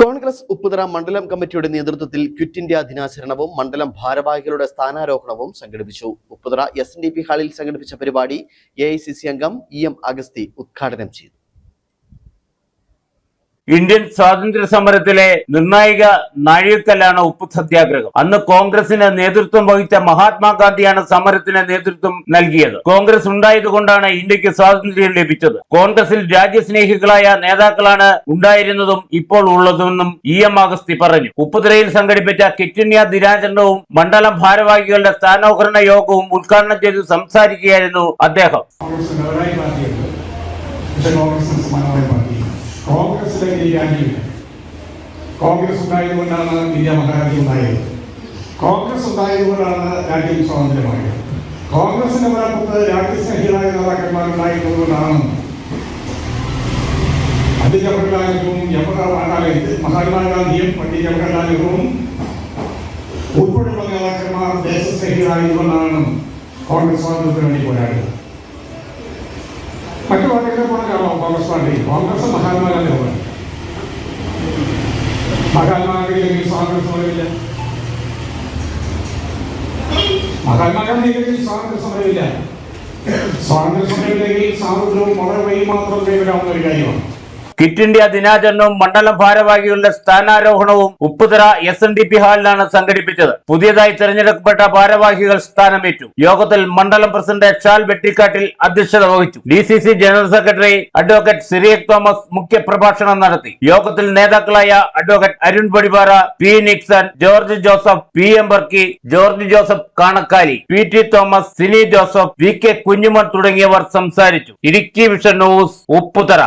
കോൺഗ്രസ് ഉപ്പുതറ മണ്ഡലം കമ്മിറ്റിയുടെ നേതൃത്വത്തിൽ ക്വിറ്റ് ഇന്ത്യ ദിനാചരണവും മണ്ഡലം ഭാരവാഹികളുടെ സ്ഥാനാരോഹണവും സംഘടിപ്പിച്ചു. ഉപ്പുതറ എസ് ഹാളിൽ സംഘടിപ്പിച്ച പരിപാടി എ അംഗം ഇ എം അഗസ്തി ഉദ്ഘാടനം ചെയ്തു. ഇന്ത്യൻ സ്വാതന്ത്ര്യ സമരത്തിലെ നിർണായക നാഴികക്കല്ലാണ് ഉപ്പു സത്യാഗ്രഹം. അന്ന് കോൺഗ്രസിന് നേതൃത്വം വഹിച്ച മഹാത്മാഗാന്ധിയാണ് സമരത്തിന് നേതൃത്വം നൽകിയത്. കോൺഗ്രസ് ഉണ്ടായതുകൊണ്ടാണ് ഇന്ത്യയ്ക്ക് സ്വാതന്ത്ര്യം ലഭിച്ചത്. കോൺഗ്രസിൽ രാജ്യസ്നേഹികളായ നേതാക്കളാണ് ഉണ്ടായിരുന്നതും ഇപ്പോൾ ഉള്ളതെന്നും ഇ എം അഗസ്തി പറഞ്ഞു. ഉപ്പുതിരയിൽ സംഘടിപ്പിച്ച കിറ്റിന്യ ദിനാചരണവും മണ്ഡലം ഭാരവാഹികളുടെ സ്ഥാനോഹരണ യോഗവും ഉദ്ഘാടനം ചെയ്ത് സംസാരിക്കുകയായിരുന്നു അദ്ദേഹം. കോൺഗ്രസ് പക്ഷെ കോൺഗ്രസ് സമാനമായ പാർട്ടി കോൺഗ്രസിലേക്ക് ഈ രാജ്യമില്ല കോൺഗ്രസ് ഉണ്ടായതുകൊണ്ടാണ് ഇന്ത്യ മഹാരാജ്യം ഉണ്ടായത് കോൺഗ്രസ് ഉണ്ടായതുകൊണ്ടാണ് രാജ്യം സ്വാതന്ത്ര്യമായത് കോൺഗ്രസിന്റെ പരപ്പത്ത് രാജ്യസ്നേഹികളായ നേതാക്കന്മാരുണ്ടായിരുന്നതുകൊണ്ടാണ് പണ്ഡിറ്റ് ജവഹർലാൽ നെഹ്റുവും ജവഹർലാൽ മഹാത്മാഗാന്ധിയും പണ്ഡിറ്റ് ജവഹർലാൽ നെഹ്റുവും ഉൾപ്പെടെയുള്ള നേതാക്കന്മാർ ദേശസ്നേഹികളായതുകൊണ്ടാണ് കോൺഗ്രസ് സ്വാതന്ത്ര്യത്തിന് വേണ്ടി പോരാടിയത് മറ്റു പാർട്ടികളെ പോലെ കാണാം കോൺഗ്രസ് പാർട്ടി കോൺഗ്രസ് മഹാത്മാഗാന്ധി പോലെ മഹാത്മാഗാന്ധി ഇല്ലെങ്കിൽ സ്വാതന്ത്ര്യ സമരമില്ല മഹാത്മാഗാന്ധി ഇല്ലെങ്കിൽ സ്വാതന്ത്ര്യ സമരമില്ല സ്വാതന്ത്ര്യ സമരമില്ലെങ്കിൽ സ്വാതന്ത്ര്യവും വളരെ വൈ മാത്രം കൈവരാവുന്ന ഒരു കാര്യമാണ്. കിറ്റ് ഇന്ത്യ ദിനാചരണവും മണ്ഡലം ഭാരവാഹികളുടെ സ്ഥാനാരോഹണവും Upputhara S N D P ഹാളിലാണ് സംഘടിപ്പിച്ചത്. പുതിയതായി തെരഞ്ഞെടുക്കപ്പെട്ട ഭാരവാഹികൾ സ്ഥാനമേറ്റു. യോഗത്തിൽ മണ്ഡലം പ്രസിഡന്റ് ഷാൽ വെട്ടിക്കാട്ടിൽ അധ്യക്ഷത വഹിച്ചു. D C C general secretary advocate Cyriac Thomas മുഖ്യപ്രഭാഷണം നടത്തി. യോഗത്തിൽ നേതാക്കളായ advocate Arun Padipara P Nixon George Joseph P M Barki George Joseph Kanakkali P T Thomas Sini Joseph V K Kunjumon തുടങ്ങിയവർ സംസാരിച്ചു. Idukki vision news Upputhara.